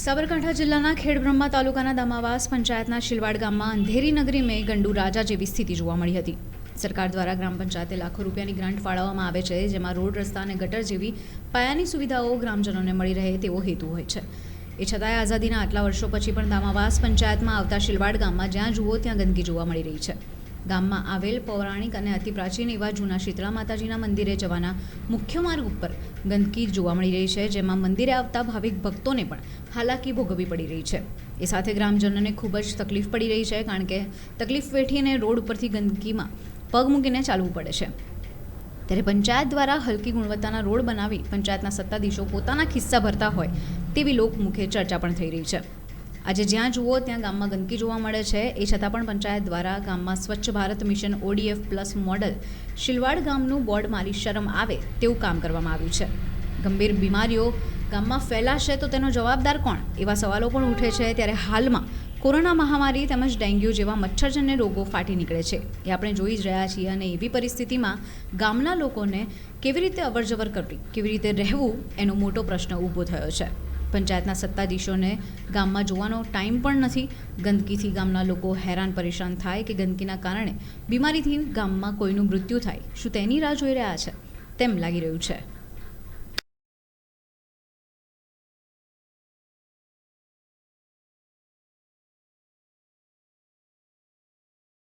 સાબરકાંઠા જિલ્લાના ખેડબ્રહ્મા તાલુકાના દામાવાસ પંચાયતના શિલવાડ ગામમાં અંધેરી નગરી મેં ગંડુ રાજા જેવી સ્થિતિ જોવા મળી હતી. સરકાર દ્વારા ગ્રામ પંચાયતે લાખો રૂપિયાની ગ્રાન્ટ ફાળવવામાં આવે છે, જેમાં રોડ રસ્તા અને ગટર જેવી પાયાની સુવિધાઓ ગ્રામજનોને મળી રહે તેવો હેતુ હોય છે. એ છતાંય આઝાદીના આટલા વર્ષો પછી પણ દામાવાસ પંચાયતમાં આવતા શિલવાડ ગામમાં જ્યાં જુઓ ત્યાં ગંદકી જોવા મળી રહી છે. ગામમાં આવેલ પૌરાણિક અને અતિ પ્રાચીન એવા જૂના શીતળા માતાજીના મંદિરે જવાના મુખ્ય માર્ગ ઉપર ગંદકી જોવા મળી રહી છે, જેમાં મંદિરે આવતા ભાવિક ભક્તોને પણ હાલાકી ભોગવવી પડી રહી છે. એ સાથે ગ્રામજનોને ખૂબ જ તકલીફ પડી રહી છે, કારણ કે તકલીફ વેઠીને રોડ ઉપરથી ગંદકીમાં પગ મૂકીને ચાલવું પડે છે. ત્યારે પંચાયત દ્વારા હલકી ગુણવત્તાના રોડ બનાવી પંચાયતના સત્તાધીશો પોતાના ખિસ્સા ભરતા હોય તેવી લોકમુખે ચર્ચા પણ થઈ રહી છે. આજે જ્યાં જુઓ, ત્યાં ગામમાં ગંદકી જોવા મળે છે. એ છતાં પણ પંચાયત દ્વારા ગામમાં Swachh Bharat mission ODF plus model Shilwad ગામનું બોર્ડ મારી શરમ આવે તેવું કામ કરવામાં આવ્યું છે. ગંભીર બીમારીઓ ગામમાં ફેલાશે તો તેનો જવાબદાર કોણ? એવા સવાલો પણ ઉઠે છે ત્યારે હાલમાં કોરોના મહામારી તેમજ ડેન્ગ્યુ જેવા મચ્છરજન્ય રોગો ફાટી નીકળે છે. એ આપણે જોઈ જ રહ્યા છીએ અને એવી પરિસ્થિતિમાં ગામના લોકોને કેવી રીતે અવરજવર કરવી, કેવી રીતે રહેવું એનો મોટો પ્રશ્ન ઊભો થયો છે. પંચાયતના સત્તાધીશોને ગામમાં જોવાનો ટાઈમ પણ નથી. ગંદકીથી ગામના લોકો હેરાન પરેશાન થાય કે ગંદકીના કારણે બીમારીથી ગામમાં કોઈનું મૃત્યુ થાય. શું તેની રાહ જોઈ રહ્યા છે? તેમ લાગી રહ્યું છે.